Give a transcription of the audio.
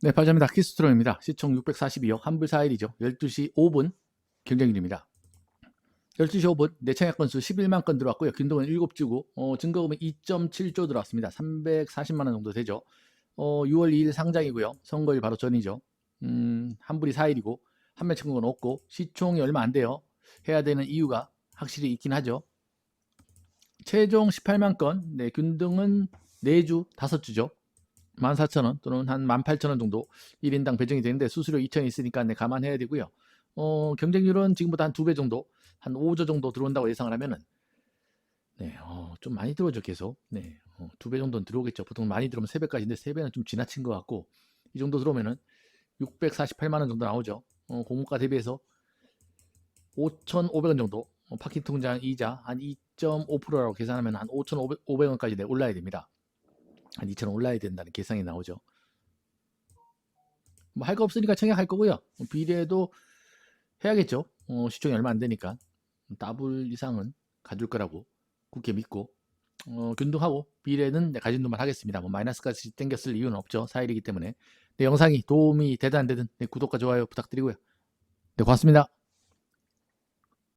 네, 발자입니다. 키스트롬입니다. 시총 642억, 환불 4일이죠. 12시 5분 경쟁률입니다. 12시 5분 내청약 건수 11만 건 들어왔고요. 균등은 7주고 어, 증거금은 2.7조 들어왔습니다. 340만 원 정도 되죠. 어, 6월 2일 상장이고요. 선거일 바로 전이죠. 음, 환불이 4일이고 판매 청구는 없고 시총이 얼마 안 돼요. 해야 되는 이유가 확실히 있긴 하죠. 최종 18만 건, 네, 균등은 4주, 5주죠. 14,000원 또는 한 18,000원 정도 1인당 배정이 되는데 수수료 2,000원 있으니까 네, 감안해야 되고요. 어, 경쟁률은 지금보다 한 두 배 정도, 한 5조 정도 들어온다고 예상을 하면은 네, 어, 좀 많이 들어오죠, 계속. 네, 어, 두배 정도는 들어오겠죠. 보통 많이 들어오면 3배까지인데 3배는 좀 지나친 것 같고 이 정도 들어오면은 648만 원 정도 나오죠. 어, 공모가 대비해서 5,500원 정도 어, 파킹 통장 이자 한 2.5%라고 계산하면 한 5,500원까지 네, 올라야 됩니다. 한 2,000원 올라야 된다는 계산이 나오죠. 뭐 할 거 없으니까 청약할 거고요. 뭐 비례도 해야겠죠. 어, 시총이 얼마 안 되니까 더블 이상은 가줄 거라고 굳게 믿고 어, 균등하고 비례는 네, 가진 돈만 하겠습니다. 뭐 마이너스까지 땡겼을 이유는 없죠. 4일이기 때문에 네, 영상이 도움이 되든 안 되든 네, 구독과 좋아요 부탁드리고요. 네, 고맙습니다.